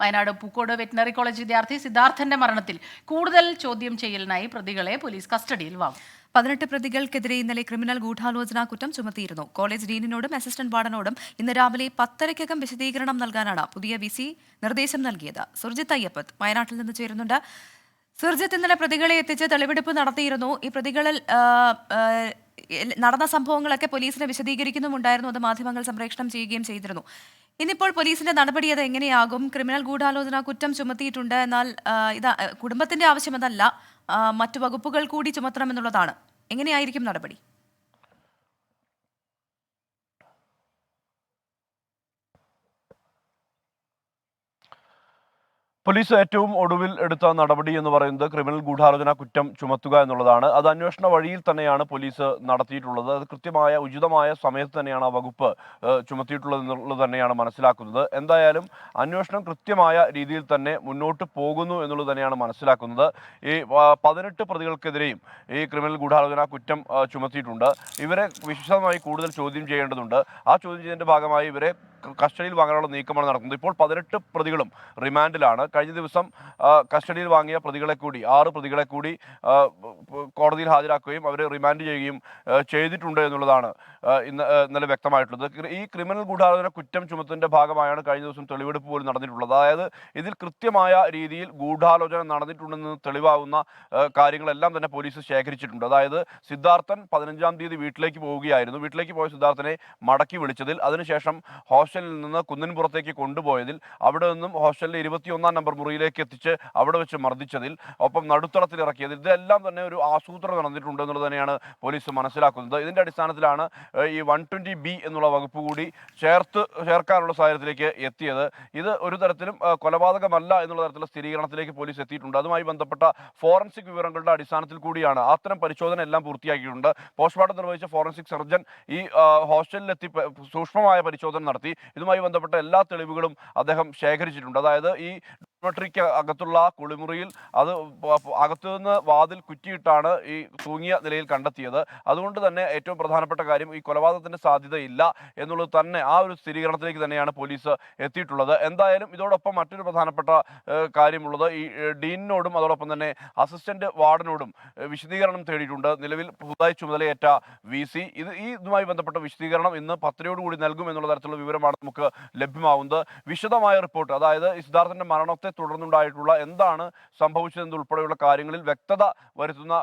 Wayanad Pookode veterinary college വിദ്യാർത്ഥി സിദ്ധാർത്ഥന്റെ മരണത്തിൽ കൂടുതൽ ചോദ്യം ചെയ്യലിനായി പ്രതികളെ പോലീസ് കസ്റ്റഡിയിൽ വാങ്ങും പതിനെട്ട് പ്രതികൾക്കെതിരെ ഇന്നലെ ക്രിമിനൽ ഗൂഢാലോചന കുറ്റം ചുമത്തിയിരുന്നു. കോളേജ് ഡീനിനോടും അസിസ്റ്റന്റ് വാർഡനോടും ഇന്ന് രാവിലെ പത്തരയ്ക്കകം വിശദീകരണം നൽകാനാണ് പുതിയ വി സി നിർദ്ദേശം നൽകിയത്. സുർജിത് അയ്യപ്പത്ത് വയനാട്ടിൽ നിന്ന് ചേരുന്നുണ്ട്. സുർജിത്ത് ഇന്നലെ പ്രതികളെ എത്തിച്ച് തെളിവെടുപ്പ് നടത്തിയിരുന്നു. ഈ പ്രതികളിൽ നടന്ന സംഭവങ്ങളൊക്കെ പോലീസിനെ വിശദീകരിക്കുന്നുമുണ്ടായിരുന്നു. അത് മാധ്യമങ്ങൾ സംപ്രേഷണം ചെയ്യുകയും ചെയ്തിരുന്നു. ഇന്നിപ്പോൾ പോലീസിന്റെ നടപടി അത് എങ്ങനെയാകും? ക്രിമിനൽ ഗൂഢാലോചന കുറ്റം ചുമത്തിയിട്ടുണ്ട്. എന്നാൽ ഇത് കുടുംബത്തിന്റെ ആവശ്യം അതല്ല. മറ്റു വകുപ്പുകൾ കൂടി ചുമത്തണമെന്നുള്ളതാണ് എങ്ങനെയായിരിക്കും നടപടി? പോലീസ് ഏറ്റവും ഒടുവിൽ എടുത്ത നടപടി എന്ന് പറയുന്നത് ക്രിമിനൽ ഗൂഢാലോചന കുറ്റം ചുമത്തുക എന്നുള്ളതാണ്. അത് അന്വേഷണ വഴിയിൽ തന്നെയാണ് പോലീസ് നടത്തിയിട്ടുള്ളത്. അത് കൃത്യമായ ഉചിതമായ സമയത്ത് തന്നെയാണ് ആ വകുപ്പ് ചുമത്തിയിട്ടുള്ളത് എന്നുള്ളത് തന്നെയാണ് മനസ്സിലാക്കുന്നത്. എന്തായാലും അന്വേഷണം കൃത്യമായ രീതിയിൽ തന്നെ മുന്നോട്ട് പോകുന്നു എന്നുള്ളത് തന്നെയാണ് മനസ്സിലാക്കുന്നത്. ഈ പതിനെട്ട് പ്രതികൾക്കെതിരെയും ഈ ക്രിമിനൽ ഗൂഢാലോചന കുറ്റം ചുമത്തിയിട്ടുണ്ട്. ഇവരെ വിശദമായി കൂടുതൽ ചോദ്യം ചെയ്യേണ്ടതുണ്ട്. ആ ചോദ്യം ചെയ്യുന്നതിന്റെ ഭാഗമായി ഇവരെ കസ്റ്റഡിയിൽ വാങ്ങാനുള്ള നീക്കമാണ് നടക്കുന്നത്. ഇപ്പോൾ പതിനെട്ട് പ്രതികളും റിമാൻഡിലാണ്. കഴിഞ്ഞ ദിവസം കസ്റ്റഡിയിൽ വാങ്ങിയ പ്രതികളെ കൂടി ആറ് പ്രതികളെ കൂടി കോടതിയിൽ ഹാജരാക്കുകയും അവരെ റിമാൻഡ് ചെയ്യുകയും ചെയ്തിട്ടുണ്ട് എന്നുള്ളതാണ് ഇന്ന് ഇന്നലെ വ്യക്തമായിട്ടുള്ളത്. ഈ ക്രിമിനൽ ഗൂഢാലോചന കുറ്റം ചുമത്തിന്റെ ഭാഗമായാണ് കഴിഞ്ഞ ദിവസം തെളിവെടുപ്പ് പോലും നടന്നിട്ടുള്ളത്. അതായത് ഇതിൽ കൃത്യമായ രീതിയിൽ ഗൂഢാലോചന നടന്നിട്ടുണ്ടെന്ന് തെളിവാകുന്ന കാര്യങ്ങളെല്ലാം തന്നെ പോലീസ് ശേഖരിച്ചിട്ടുണ്ട്. അതായത് സിദ്ധാർത്ഥൻ പതിനഞ്ചാം തീയതി വീട്ടിലേക്ക് പോവുകയായിരുന്നു. വീട്ടിലേക്ക് പോയ സിദ്ധാർത്ഥനെ മടക്കി വിളിച്ചതിൽ അതിനുശേഷം ഹോസ്റ്റലിൽ നിന്ന് കുന്നിൻപുറത്തേക്ക് കൊണ്ടുപോയതിൽ അവിടെ നിന്നും ഹോസ്റ്റലിലെ ഇരുപത്തിയൊന്നാം നമ്പർ മുറിയിലേക്ക് എത്തിച്ച് അവിടെ വെച്ച് മർദ്ദിച്ചതിൽ ഒപ്പം നടുത്തളത്തിൽ ഇറക്കിയതിൽ ഇതെല്ലാം തന്നെ ഒരു ആസൂത്രണം നടന്നിട്ടുണ്ട് എന്നുള്ളത് തന്നെയാണ് പോലീസ് മനസ്സിലാക്കുന്നത്. ഇതിന്റെ അടിസ്ഥാനത്തിലാണ് ഈ വൺ ട്വന്റി ബി എന്നുള്ള വകുപ്പ് കൂടി ചേർത്ത് ചേർക്കാനുള്ള സാഹചര്യത്തിലേക്ക് എത്തിയത്. ഇത് ഒരു തരത്തിലും കൊലപാതകമല്ല എന്നുള്ള തരത്തിലുള്ള സ്ഥിരീകരണത്തിലേക്ക് പോലീസ് എത്തിയിട്ടുണ്ട്. അതുമായി ബന്ധപ്പെട്ട ഫോറൻസിക് വിവരങ്ങളുടെ അടിസ്ഥാനത്തിൽ കൂടിയാണ് അത്തരം പരിശോധന എല്ലാം പൂർത്തിയാക്കിയിട്ടുണ്ട്. പോസ്റ്റ്മോർട്ടം നിർവഹിച്ച ഫോറൻസിക് സർജൻ ഈ ഹോസ്റ്റലിലെത്തി സൂക്ഷ്മമായ പരിശോധന നടത്തി. ഇതുമായി ബന്ധപ്പെട്ട എല്ലാ തെളിവുകളും അദ്ദേഹം ശേഖരിച്ചിട്ടുണ്ട്. അതായത് ഈ ഡോക്ടറിക്ക് അകത്തുള്ള കുളിമുറിയിൽ അത് പ- പ- അകത്തു നിന്ന് വാതിൽ കുറ്റിയിട്ടാണ് ഈ തൂങ്ങിയ നിലയിൽ കണ്ടെത്തിയത്. അതുകൊണ്ട് തന്നെ ഏറ്റവും പ്രധാനപ്പെട്ട കാര്യം ഈ കൊലപാതകത്തിന്റെ സാധ്യതയില്ല എന്നുള്ളത് തന്നെ ആ ഒരു സ്ഥിരീകരണത്തിലേക്ക് തന്നെയാണ് പോലീസ് എത്തിയിട്ടുള്ളത്. എന്തായാലും ഇതോടൊപ്പം മറ്റൊരു പ്രധാനപ്പെട്ട കാര്യമുള്ളത് ഈ ഡീനിനോടും അതോടൊപ്പം തന്നെ അസിസ്റ്റന്റ് വാർഡനോടും വിശദീകരണം തേടിയിട്ടുണ്ട്. നിലവിൽ പുതുതായി ചുമതലയേറ്റ വി സി. ഇത് ഈ ഇതുമായി ബന്ധപ്പെട്ട വിശദീകരണം ഇന്ന് പത്രയോടുകൂടി നൽകും എന്നുള്ള തരത്തിലുള്ള വിവരമാണ് നമുക്ക് ലഭ്യമാവുന്നത്. വിശദമായ റിപ്പോർട്ട് അതായത് സിദ്ധാർത്ഥന്റെ മരണത്തെ തുടർന്നുണ്ടായിട്ടുള്ള എന്താണ് സംഭവിച്ചതെന്ന് സംഭവിച്ചതെന്നുൾപ്പെടെയുള്ള കാര്യങ്ങളിൽ വ്യക്തത വരുത്തുന്ന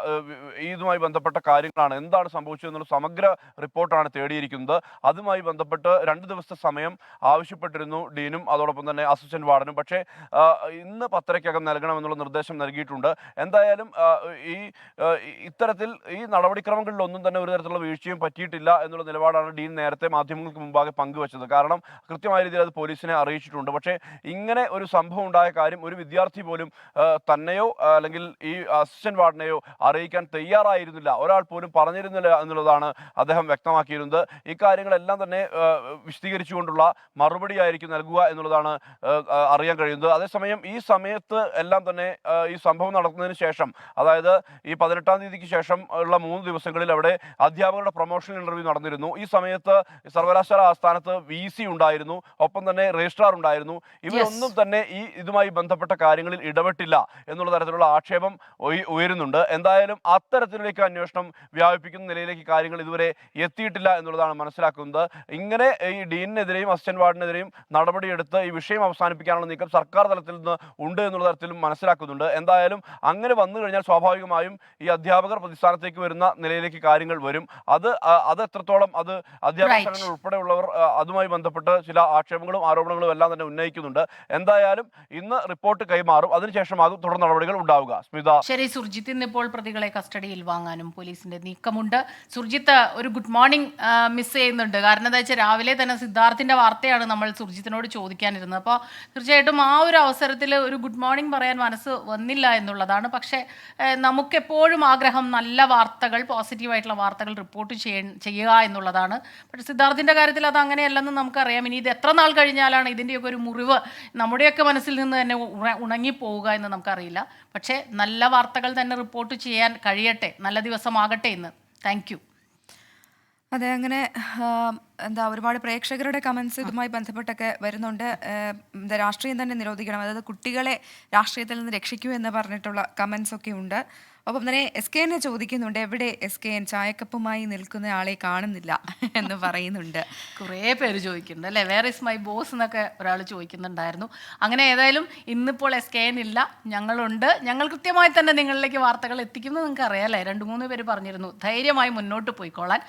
ഇതുമായി ബന്ധപ്പെട്ട കാര്യങ്ങളാണ്. എന്താണ് സംഭവിച്ചതെന്നുള്ള സമഗ്ര റിപ്പോർട്ടാണ് തേടിയിരിക്കുന്നത്. അതുമായി ബന്ധപ്പെട്ട് രണ്ട് ദിവസത്തെ സമയം ആവശ്യപ്പെട്ടിരുന്നു ഡീനും അതോടൊപ്പം തന്നെ അസിസ്റ്റന്റ് വാർഡനും. പക്ഷേ ഇന്ന് പത്രയ്ക്കകം നൽകണമെന്നുള്ള നിർദ്ദേശം നൽകിയിട്ടുണ്ട്. എന്തായാലും ഈ ഇത്തരത്തിൽ ഈ നടപടിക്രമങ്ങളിലൊന്നും തന്നെ ഒരു തരത്തിലുള്ള വീഴ്ചയും പറ്റിയിട്ടില്ല എന്നുള്ള നിലപാടാണ് ഡീൻ നേരത്തെ മാധ്യമങ്ങൾക്ക് മുമ്പാകെ പങ്കുവച്ചത്. കാരണം കൃത്യമായ രീതിയിൽ അത് പോലീസിനെ അറിയിച്ചിട്ടുണ്ട്. പക്ഷേ ഇങ്ങനെ ഒരു സംഭവം ഉണ്ടായ കാര്യം ഒരു വിദ്യാർത്ഥി പോലും തന്നെയോ അല്ലെങ്കിൽ ഈ അസിസ്റ്റന്റ് വാർഡിനെയോ അറിയിക്കാൻ തയ്യാറായിരുന്നില്ല. ഒരാൾ പോലും പറഞ്ഞിരുന്നില്ല എന്നുള്ളതാണ് അദ്ദേഹം വ്യക്തമാക്കിയിരുന്നത്. ഇക്കാര്യങ്ങളെല്ലാം തന്നെ വിശദീകരിച്ചുകൊണ്ടുള്ള മറുപടി ആയിരിക്കും നൽകുക എന്നുള്ളതാണ് അറിയാൻ കഴിയുന്നത്. അതേസമയം ഈ സമയത്ത് എല്ലാം തന്നെ ഈ സംഭവം നടക്കുന്നതിന് ശേഷം അതായത് ഈ പതിനെട്ടാം തീയതിക്ക് ശേഷം ഉള്ള മൂന്ന് ദിവസങ്ങളിൽ അവിടെ അധ്യാപകരുടെ പ്രൊമോഷൻ ഇന്റർവ്യൂ നടന്നിരുന്നു. ഈ സമയത്ത് സർവകലാശാല ആസ്ഥാനത്ത് വി സി ഉണ്ടായിരുന്നു. ഒപ്പം തന്നെ രജിസ്ട്രാർ ഉണ്ടായിരുന്നു. ഇവരൊന്നും തന്നെ ഈ ഇതുമായി ബന്ധപ്പെട്ട കാര്യങ്ങളിൽ ഇടപെട്ടില്ല എന്നുള്ള തരത്തിലുള്ള ആക്ഷേപം ഉയരുന്നുണ്ട്. എന്തായാലും അത്തരത്തിലേക്ക് അന്വേഷണം വ്യാപിപ്പിക്കുന്ന നിലയിലേക്ക് കാര്യങ്ങൾ ഇതുവരെ എത്തിയിട്ടില്ല എന്നുള്ളതാണ് മനസ്സിലാക്കുന്നത്. ഇങ്ങനെ ഈ ഡീനിനെതിരെയും അസിസ്റ്റന്റ് വാർഡിനെതിരെയും നടപടിയെടുത്ത് ഈ വിഷയം അവസാനിപ്പിക്കാനുള്ള നീക്കം സർക്കാർ തലത്തിൽ നിന്ന് ഉണ്ട് എന്നുള്ള തരത്തിലും മനസ്സിലാക്കുന്നുണ്ട്. എന്തായാലും അങ്ങനെ വന്നു കഴിഞ്ഞാൽ സ്വാഭാവികമായും ഈ അധ്യാപകർ പ്രതിസ്ഥാനത്തേക്ക് വരുന്ന നിലയിലേക്ക് കാര്യങ്ങൾ വരും. അത് അത് എത്രത്തോളം അത് അധ്യാപക സംഘടന ഉൾപ്പെടെയുള്ളവർ അതുമായി ബന്ധപ്പെട്ട് ചില ആക്ഷേപങ്ങളും ആരോപണങ്ങളും എല്ലാം തന്നെ ഉന്നയിക്കുന്നുണ്ട്. എന്തായാലും ഇന്ന് റിപ്പോർട്ട് കൈമാറും. അതിനുശേഷമാകും തുടർ നടപടികൾ ഉണ്ടാവുക. സ്മിത. ശരി സുർജിത്ത്. ഇന്നിപ്പോൾ പ്രതികളെ കസ്റ്റഡിയിൽ വാങ്ങാനും പോലീസിന്റെ നീക്കമുണ്ട്. സുർജിത്ത് ഒരു ഗുഡ് മോർണിംഗ് മിസ് ചെയ്യുന്നുണ്ട്. കാരണം എന്താ വെച്ചാൽ രാവിലെ തന്നെ സിദ്ധാർത്ഥിന്റെ വാർത്തയാണ് നമ്മൾ സുർജിത്തിനോട് ചോദിക്കാനിരുന്നത്. അപ്പോൾ തീർച്ചയായിട്ടും ആ ഒരു അവസരത്തിൽ ഒരു ഗുഡ് മോർണിംഗ് പറയാൻ മനസ്സ് വന്നില്ല എന്നുള്ളതാണ്. പക്ഷേ നമുക്കെപ്പോഴും ആഗ്രഹം നല്ല വാർത്തകൾ പോസിറ്റീവായിട്ടുള്ള വാർത്തകൾ റിപ്പോർട്ട് ചെയ്യ ചെയ്യുക എന്നുള്ളതാണ്. പക്ഷേ സിദ്ധാർത്ഥിന്റെ കാര്യത്തിൽ അത് അങ്ങനെയല്ലെന്ന് നമുക്കറിയാം. ഇനി ഇത് എത്ര നാൾ കഴിഞ്ഞാലാണ് ഇതിന്റെയൊക്കെ ഒരു മുറിവ് നമ്മുടെയൊക്കെ മനസ്സിൽ നിന്ന് തന്നെ ഉണ- ഉണങ്ങിപ്പോവുക എന്ന് നമുക്കറിയില്ല. പക്ഷേ നല്ല വാർത്തകൾ തന്നെ റിപ്പോർട്ട് ചെയ്യാൻ കഴിയട്ടെ. നല്ല ദിവസമാകട്ടെ എന്ന്. താങ്ക് അതെ അങ്ങനെ എന്താ ഒരുപാട് പ്രേക്ഷകരുടെ കമൻസ് ഇതുമായി ബന്ധപ്പെട്ടൊക്കെ വരുന്നുണ്ട്. എന്താ രാഷ്ട്രീയം തന്നെ നിരോധിക്കണം. അതായത് കുട്ടികളെ രാഷ്ട്രീയത്തിൽ നിന്ന് രക്ഷിക്കൂ എന്ന് പറഞ്ഞിട്ടുള്ള കമന്റ്സ് ഒക്കെ ഉണ്ട്. ഒപ്പം തന്നെ എസ് കെ എന്നെ ചോദിക്കുന്നുണ്ട് എവിടെ എസ് കെ എൻ ചായക്കപ്പുമായി നിൽക്കുന്ന ആളെ കാണുന്നില്ല എന്ന് പറയുന്നുണ്ട്. കുറേ പേര് ചോദിക്കുന്നുണ്ട് അല്ലേ? വേർ ഇസ് മൈ ബോസ് എന്നൊക്കെ ഒരാൾ ചോദിക്കുന്നുണ്ടായിരുന്നു. അങ്ങനെ ഏതായാലും ഇന്നിപ്പോൾ എസ് കെ എൻ ഇല്ല. ഞങ്ങളുണ്ട്. ഞങ്ങൾ കൃത്യമായി തന്നെ നിങ്ങളിലേക്ക് വാർത്തകൾ എത്തിക്കുന്നത് നിങ്ങൾക്ക് അറിയാമല്ലേ രണ്ട് മൂന്ന് പേര് പറഞ്ഞിരുന്നു. ധൈര്യമായി മുന്നോട്ട് പോയിക്കോളാൻ.